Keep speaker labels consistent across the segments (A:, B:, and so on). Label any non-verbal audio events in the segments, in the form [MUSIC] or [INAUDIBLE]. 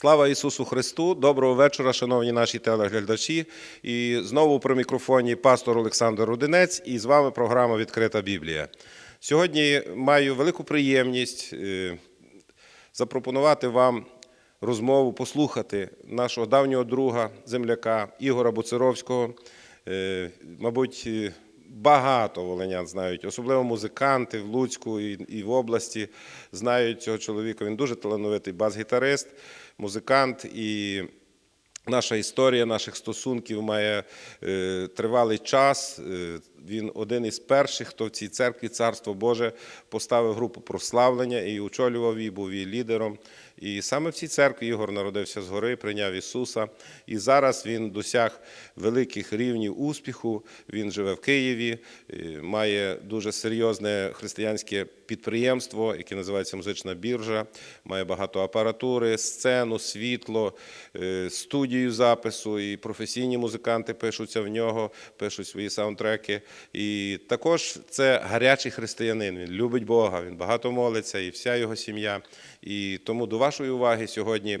A: Слава Ісусу Христу! Доброго вечора, шановні наші телеглядачі. І знову при мікрофоні пастор Олександр Рудинець, і з вами програма Відкрита Біблія. Сьогодні маю велику приємність е, запропонувати вам розмову, послухати нашого давнього друга, земляка Ігора Буцеровського. Е, Мабуть, е, багато волинян знають, особливо музиканти в Луцьку і, і в області знають цього чоловіка. Він дуже талановитий бас-гітарист, музикант і. Наша історія наших стосунків має е, тривалий час. Він один із перших, хто в цій церкві Царство Боже поставив групу прославлення і очолював її, був її лідером. І саме в цій церкві Ігор народився згори, прийняв Ісуса. І зараз він досяг великих рівнів успіху. Він живе в Києві, е, має дуже серйозне християнське підприємство, яке називається Музична біржа. Має багато апаратури, сцену, світло, е, студію запису. І професійні музиканти пишуться в нього, пишуть свої саундтреки. І також це гарячий християнин. Він любить Бога, він багато молиться, і вся його сім'я. І тому до вашої уваги сьогодні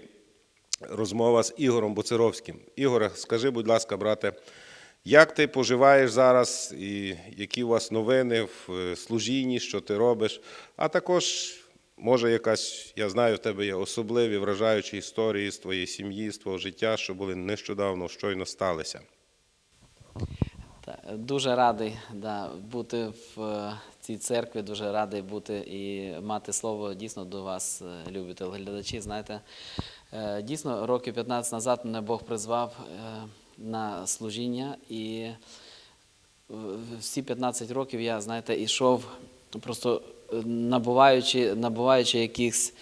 A: розмова з Ігорем Буцеровським. Ігоре, скажи, будь ласка, брате, як ти поживаєш зараз, і які у вас новини в е, служінні, що ти робиш? А також, може, якась, я знаю, в тебе є особливі вражаючі історії з твоєї сім'ї, з твого життя, що були нещодавно, щойно сталися.
B: Дуже радий да, бути в е, цій церкві, дуже радий бути і мати слово дійсно до вас, е, любі телеглядачі. Знаєте, е, дійсно, років 15 назад мене Бог призвав на служіння, і всі 15 років я, знаєте, ішов просто набуваючи, набуваючи якихось.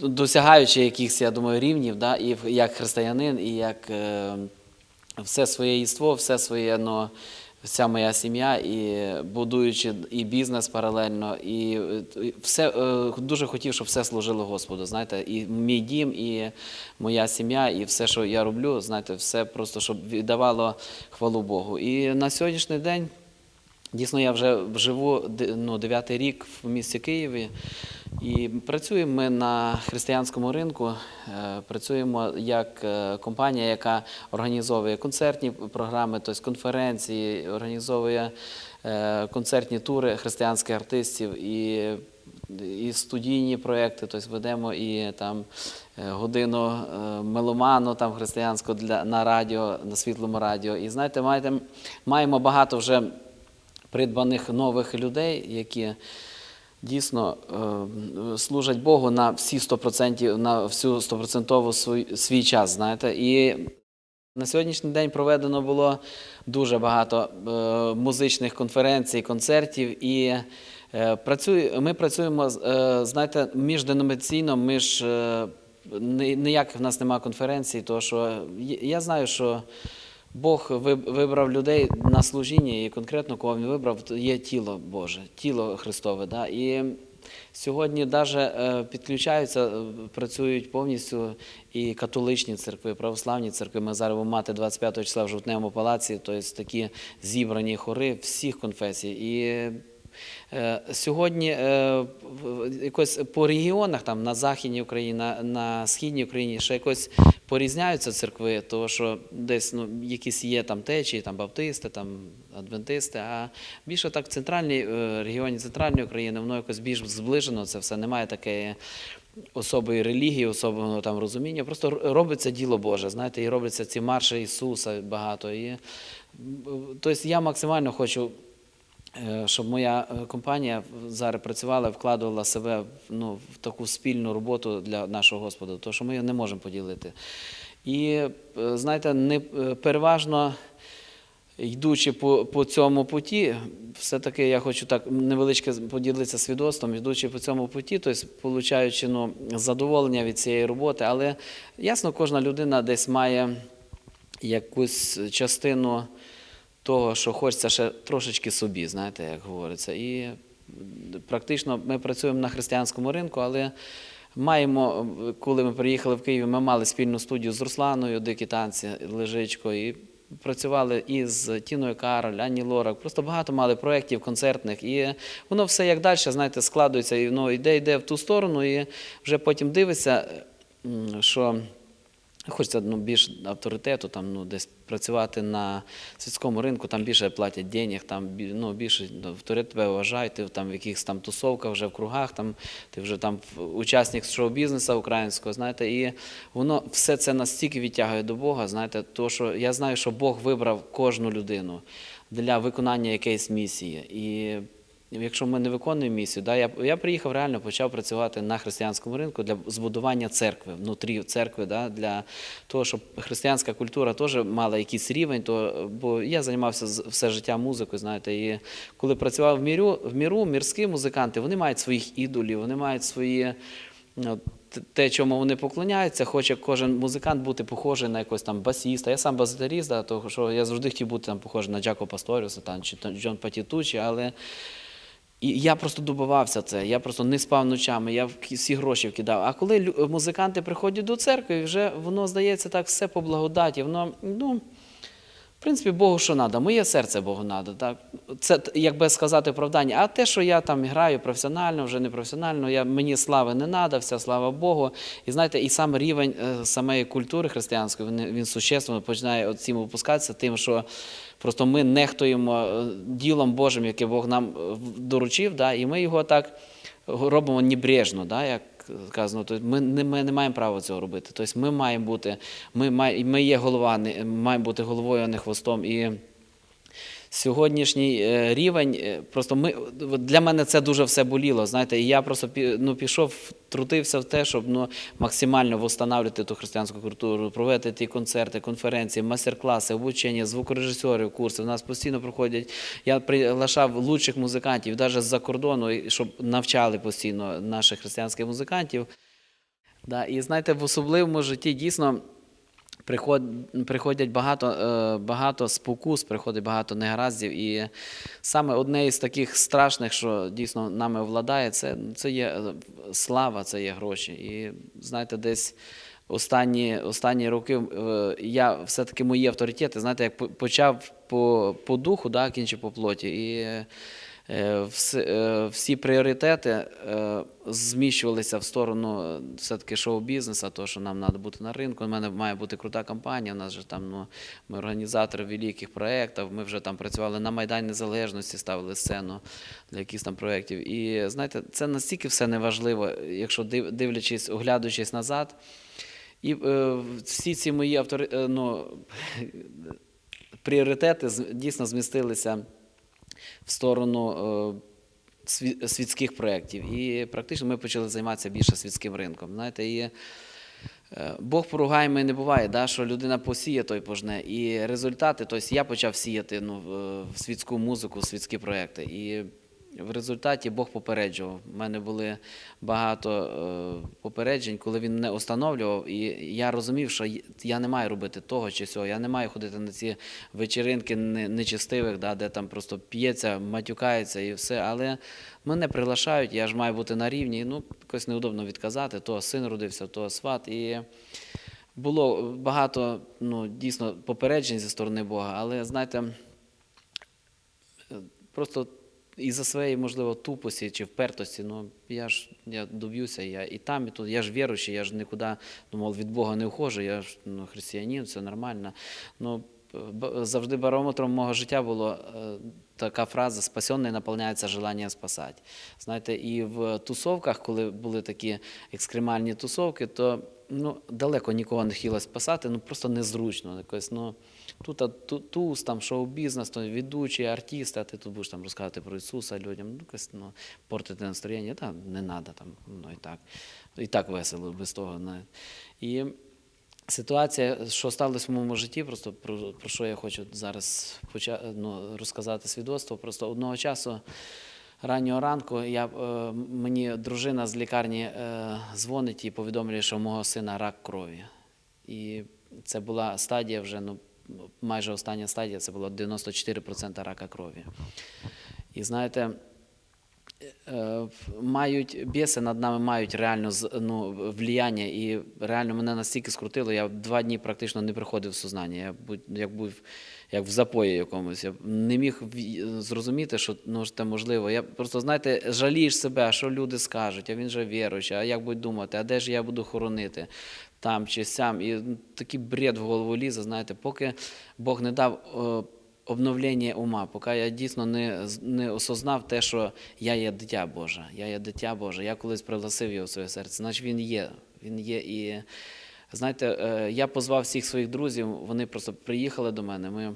B: Досягаючи якихось, я думаю, рівнів, да, і як християнин, і як все своє єство, все своє, ну, вся моя сім'я, і будуючи і бізнес паралельно, і е, все е, дуже хотів, щоб все служило Господу. Знаєте, і мій дім, і моя сім'я, і все, що я роблю, знаєте, все просто щоб віддавало хвалу Богу. І на сьогоднішній день. Дійсно, я вже живу ну, рік в місті Києві. І працюємо ми на християнському ринку. Е, Працюємо як е, компанія, яка організовує концертні програми, тобто конференції, організовує е, концертні тури християнських артистів і, і студійні проекти. Тобто ведемо і там годину меломану там християнського для на радіо, на світлому радіо. І знаєте, маєте, маємо багато вже придбаних нових людей, які дійсно е, служать Богу на всі 100%, на всю 100% свій, час. Знаєте. І на сьогоднішній день проведено було дуже багато е, музичних конференцій, концертів. І е, ми працюємо знаєте, міжденомінаційно, між. Ніяких в нас немає конференцій, тому що я знаю, що Бог вибрав людей на служіння, і конкретно кого він вибрав, то є тіло Боже, тіло Христове. Да? І сьогодні навіть підключаються, е, працюють повністю і католичні церкви, і православні церкви. Ми зараз будемо мати 25 числа в жовтневому палаці, тобто такі зібрані хори всіх конфесій. І Е, Сьогодні е, якось по регіонах, там на Західній Україні, на, на Східній Україні ще якось порізняються церкви, тому що десь ну, якісь є там течії, там баптисти, там адвентисти, а більше так в центральній е, регіоні центральної України, воно якось більш зближено, це все немає такої особої релігії, особого там розуміння. Просто робиться діло Боже, знаєте, і робляться ці марші Ісуса багато. І, тобто я максимально хочу Е, щоб моя е, компанія зараз працювала, вкладувала себе ну, в таку спільну роботу для нашого Господа, тому що ми її не можемо поділити. І е, знаєте, не е, переважно. Йдучи по, по цьому путі, все-таки я хочу так невеличке поділитися свідоцтвом, йдучи по цьому путі, тобто получаючи ну, задоволення від цієї роботи, але ясно, кожна людина десь має якусь частину того, що хочеться ще трошечки собі, знаєте, як говориться. І практично ми працюємо на християнському ринку, але маємо, коли ми приїхали в Київ, ми мали спільну студію з Русланою, дикі танці, Лежичко, і працювали і з Тіною Кароль, Анні Лорак, просто багато мали проєктів концертних. І воно все як далі, знаєте, складується, і воно йде, йде в ту сторону, і вже потім дивиться, що. Хочеться ну, більш авторитету, там, ну, десь працювати на світському ринку, там більше платять денег, там ну, більше ну, авторитет тебе вважають, ти там в якихось там тусовках, вже в кругах, там, ти вже там учасник шоу-бізнесу українського, знаєте, і воно все це настільки відтягує до Бога, знаєте, то, що я знаю, що Бог вибрав кожну людину для виконання якоїсь місії. І Якщо ми не виконуємо місію, да, я, я приїхав реально, почав працювати на християнському ринку для збудування церкви, внутрі церкви, да, для того, щоб християнська культура теж мала якийсь рівень. То, бо я займався все життя музикою, знаєте, і коли працював в міру, в міру мірські музиканти, вони мають своїх ідолів, вони мають свої. ну, Те, чому вони поклоняються, хоче кожен музикант бути похожий на якогось там басіста. Я сам баситеріст, да, того, що я завжди хотів бути там похожий на Джако Пасторіуса чи Джон Патітучі, але і я просто добивався це. Я просто не спав ночами, я всі гроші вкидав. А коли музиканти приходять до церкви, вже воно здається так все по благодаті. Воно, ну, в принципі, Богу що треба, моє серце Богу треба. Так? Це т- як би сказати оправдання. А те, що я там граю професіонально, вже не професіонально, я, мені слави не треба, вся слава Богу. І знаєте, і сам рівень е, самої культури християнської, він, він существенно починає цим опускатися, тим, що просто ми нехтуємо е, ділом Божим, яке Бог нам е, доручив, да? і ми його так робимо небрежно, да? як сказано, тобто ми не, ми не маємо права цього робити. Тобто ми маємо бути, ми, має- ми є голова, не- маємо бути головою, а не хвостом. І сьогоднішній е, рівень, е, просто ми, для мене це дуже все боліло. Знаєте, і я просто ну, пішов, трутився в те, щоб ну, максимально встановлювати ту християнську культуру, провести ті концерти, конференції, майстер-класи, обучення, звукорежисерів, курси. У нас постійно проходять. Я приглашав лучших музикантів, навіть з-за кордону, щоб навчали постійно наших християнських музикантів. Да, і знаєте, в особливому житті дійсно приходять багато, е, багато спокус, приходить багато негараздів. І саме одне із таких страшних, що дійсно нами владає, це, це є е, слава, це є гроші. І знаєте, десь. Останні, останні роки е, я все-таки мої авторитети, знаєте, як почав по, по духу, да, кінчив по плоті. І всі, е, пріоритети е, зміщувалися в сторону е, все-таки шоу-бізнесу, того, що нам треба бути на ринку. У мене має бути крута компанія. У нас же там ну, ми організатори великих проєктів. Ми вже там працювали на Майдані Незалежності, ставили сцену для якихось там проєктів. І знаєте, це настільки все неважливо, якщо дивлячись, оглядуючись назад. І е, всі ці мої автори, е, ну, [LAUGHS] пріоритети дійсно змістилися в сторону е, світських проєктів. І практично ми почали займатися більше світським ринком. Знаєте, і е, Бог поругаємо не буває, да, що людина посіє, той пожне. І результати, тобто я почав сіяти ну, світську музику, в світські проєкти. І в результаті Бог попереджував. У мене були багато е, попереджень, коли він мене установлював, і я розумів, що я не маю робити того чи цього. Я не маю ходити на ці вечеринки не- нечистивих, де там просто п'ється, матюкається і все. Але мене приглашають, я ж маю бути на рівні. Ну, якось неудобно відказати. То син родився, то сват. І було багато ну, дійсно попереджень зі сторони Бога, але знаєте, е, просто із-за своєї, можливо, тупості чи впертості, ну я ж я доб'юся, я і там, і тут. Я ж віруючий, я ж нікуди ну, мов, від Бога не ухожу, я ж ну, християнин, все нормально. Ну, завжди барометром мого життя було е, така фраза «спасенний наповняється желанням спасати. Знаєте, і в тусовках, коли були такі екскремальні тусовки, то ну, далеко нікого не хотілося спасати, ну просто незручно. Якось, ну, тут а, ту- туз, там шоу-бізнес, то ведучий, артист, а ти тут будеш там розказувати про Ісуса людям, ну, якось, ну, портити настроєння, та не треба там, ну і так. І так весело без того. Не. І Ситуація, що сталося в моєму житті, просто про, про що я хочу зараз поча, ну, розказати свідоцтво. Просто одного часу раннього ранку я, е, мені дружина з лікарні е, дзвонить і повідомляє, що у мого сина рак крові. І це була стадія вже, ну, майже остання стадія, це було 94% рака крові. І знаєте, е, мають біси над нами мають реально ну, влияння, і реально мене настільки скрутило. Я два дні практично не приходив в сознання. Я будь- як був як в запої якомусь. Я не міг зрозуміти, що ну, це можливо. Я просто, знаєте, жалієш себе, що люди скажуть, а він же віруючий, а як будуть думати, а де ж я буду хоронити? Там чи сям. І ну, такий бред в голову лізе, знаєте, поки Бог не дав. е, обновлення ума, поки я дійсно не, не осознав те, що я є дитя Боже, я є дитя Боже, я колись пригласив його в своє серце, значить він є. Він є і знаєте, е, я позвав всіх своїх друзів, вони просто приїхали до мене. Ми,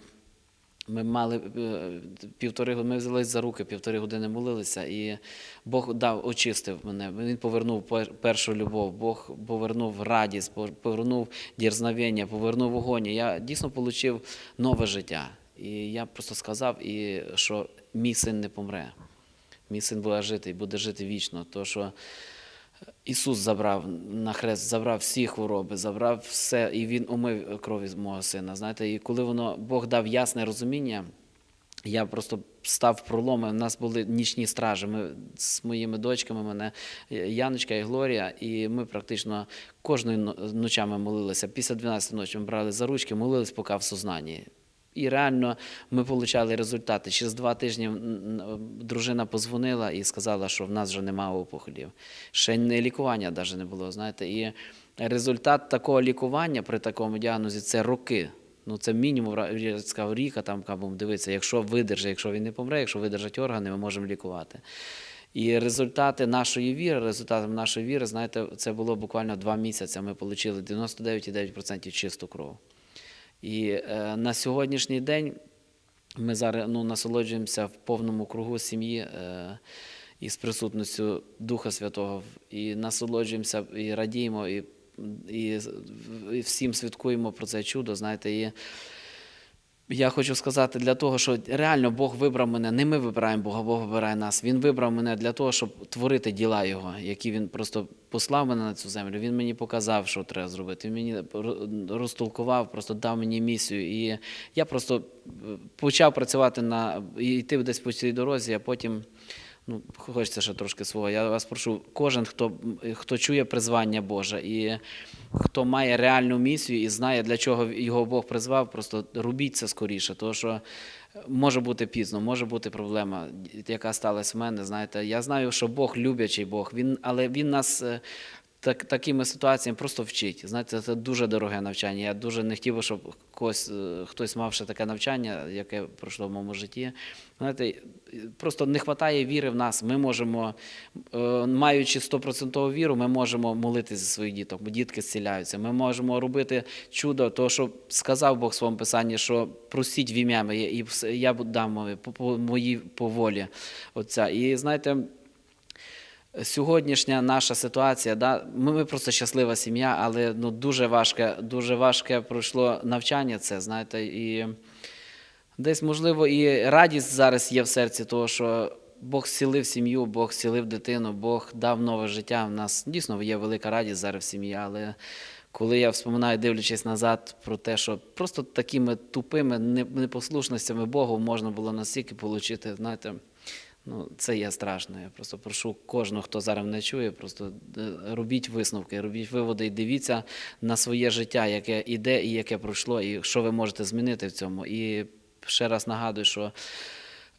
B: ми мали е, півтори години, ми взялись за руки, півтори години молилися, і Бог дав, очистив мене. Він повернув першу любов, Бог повернув радість, повернув дірзновення, повернув вогонь. Я дійсно отримав нове життя. І я просто сказав, що мій син не помре. Мій син буде жити і буде жити вічно. То, що Ісус забрав на хрест, забрав всі хвороби, забрав все, і Він умив крові з мого сина. Знаєте, і коли воно Бог дав ясне розуміння, я просто став проломи. У нас були нічні стражі. Ми з моїми дочками, мене Яночка і Глорія, і ми практично кожної ночами молилися. Після 12 ночі ми брали за ручки, молились, поки в сознанні. І реально ми отримали результати. Через два тижні дружина позвонила і сказала, що в нас вже немає опухолів. Ще не лікування навіть не було. Знаєте, і результат такого лікування при такому діагнозі це роки. Ну, це мінімум я сказав, рік, там дивитися, якщо видержить, якщо він не помре, якщо видержать органи, ми можемо лікувати. І результати нашої віри, результатом нашої віри, знаєте, це було буквально два місяці. Ми отримали 99,9% чисту кров. І е, на сьогоднішній день ми зараз ну, насолоджуємося в повному кругу сім'ї е, і з присутністю Духа Святого, і насолоджуємося, і радіємо, і, і, і всім святкуємо про це чудо. Знаєте, і я хочу сказати для того, що реально Бог вибрав мене. Не ми вибираємо Бога, Бог вибирає нас. Він вибрав мене для того, щоб творити діла Його, які він просто послав мене на цю землю. Він мені показав, що треба зробити. Він мені розтолкував, просто дав мені місію. І я просто е, почав працювати на і йти десь по цій дорозі, а потім. Ну, хочеться ще трошки свого. Я вас прошу, кожен, хто, хто чує призвання Боже і хто має реальну місію і знає, для чого його Бог призвав, просто робіть це скоріше. Тому що може бути пізно, може бути проблема, яка сталася в мене. Знаєте, я знаю, що Бог люблячий Бог, він, але Він нас. Так, такими ситуаціями просто вчить. Знаєте, це дуже дороге навчання. Я дуже не хотів би, щоб когось, е, хтось мав ще таке навчання, яке пройшло в моєму житті. Знаєте, просто не вистачає віри в нас. Ми можемо, е, маючи 100% віру, ми можемо молитися за своїх діток, бо дітки зціляються. Ми можемо робити чудо, то що сказав Бог в своєму писанні, що просіть в ім'я і я дам моїй по волі. Отця. І знаєте, Сьогоднішня наша ситуація, да, ми, просто щаслива сім'я, але ну, дуже важке, дуже важке пройшло навчання це, знаєте, і десь, можливо, і радість зараз є в серці, того, що Бог зцілив сім'ю, Бог зцілив дитину, Бог дав нове життя. У нас дійсно є велика радість зараз в сім'ї, але коли я вспоминаю, дивлячись назад, про те, що просто такими тупими непослушностями Богу можна було настільки отримати, знаєте. Ну, це є страшно. Я просто прошу кожного, хто зараз мене чує, просто е, робіть висновки, робіть виводи і дивіться на своє життя, яке іде і яке пройшло, і що ви можете змінити в цьому. І ще раз нагадую, що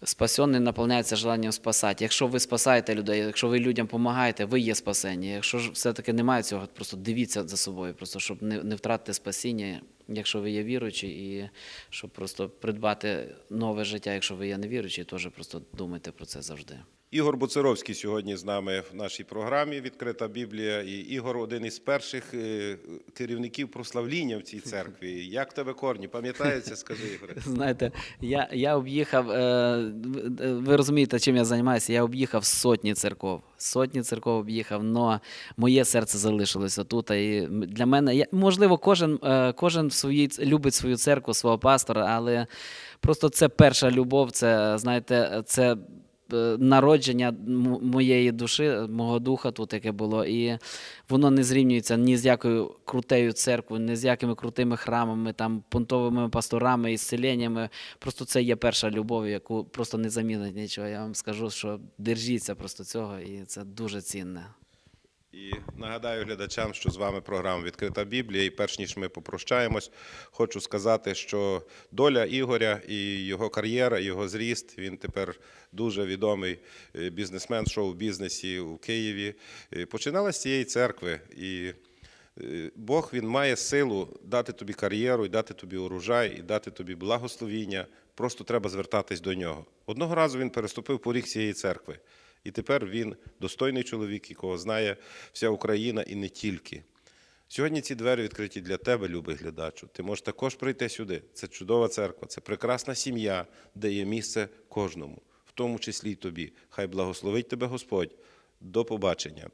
B: спасенний наповняється желанням спасати. Якщо ви спасаєте людей, якщо ви людям допомагаєте, ви є спасені. Якщо ж все-таки немає цього, просто дивіться за собою, просто щоб не, не втратити спасіння, якщо ви є віруючі, і щоб просто придбати нове життя, якщо ви є невіруючі, теж просто думайте про це завжди.
A: Ігор Буцеровський сьогодні з нами в нашій програмі Відкрита Біблія. І Ігор один із перших е, керівників прославління в цій церкві. Як тебе корні? Пам'ятається? Скажи, Ігоре. [LAUGHS]
B: Знаєте, я, я об'їхав, е, ви розумієте, чим я займаюся? Я об'їхав сотні церков. Сотні церков об'їхав, але моє серце залишилося тут. І для мене, я, можливо, кожен, е, кожен в своїй, любить свою церкву, свого пастора, але просто це перша любов, це, знаєте, це народження моєї душі, мого духа тут, яке було. І воно не зрівнюється ні з якою крутею церквою, ні з якими крутими храмами, там, понтовими пасторами і селеннями. Просто це є перша любов, яку просто не замінить нічого. Я вам скажу, що держіться просто цього, і це дуже цінне.
A: І нагадаю глядачам, що з вами програма Відкрита Біблія. І перш ніж ми попрощаємось, хочу сказати, що доля Ігоря і його кар'єра, його зріст. Він тепер дуже відомий е, бізнесмен в шоу-бізнесі у Києві. е, Починала з цієї церкви. І е, Бог він має силу дати тобі кар'єру, і дати тобі урожай, і дати тобі благословіння. Просто треба звертатись до нього. Одного разу він переступив поріг цієї церкви. І тепер він достойний чоловік, якого знає вся Україна і не тільки. Сьогодні ці двері відкриті для тебе, любий глядачу. Ти можеш також прийти сюди. Це чудова церква, це прекрасна сім'я, де є місце кожному, в тому числі й тобі. Хай благословить тебе Господь. До побачення.